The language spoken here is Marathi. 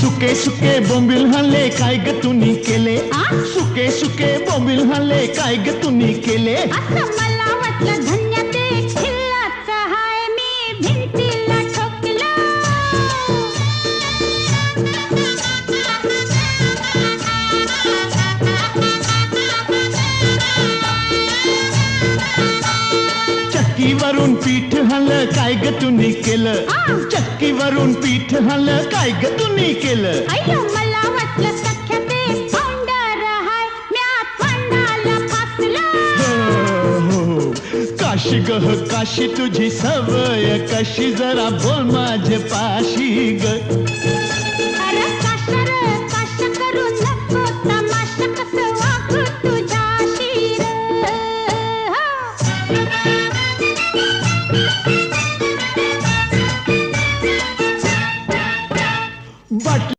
सुके सुके बोंबिल हल्ले काय ग तुम्ही केले आ? सुके सुके बोंबिल हल्ले काय ग तुम्ही केले मला वाटलं चक्कीवरून पीठ हल काय ग तुम्ही केलं? चक्कीवरून पीठ हल काय ग तुम्ही केलं? हो, हो, हो. काशी ग काशी तुझी सवय कशी जरा बोल माझे पाशी ग. Thank you. But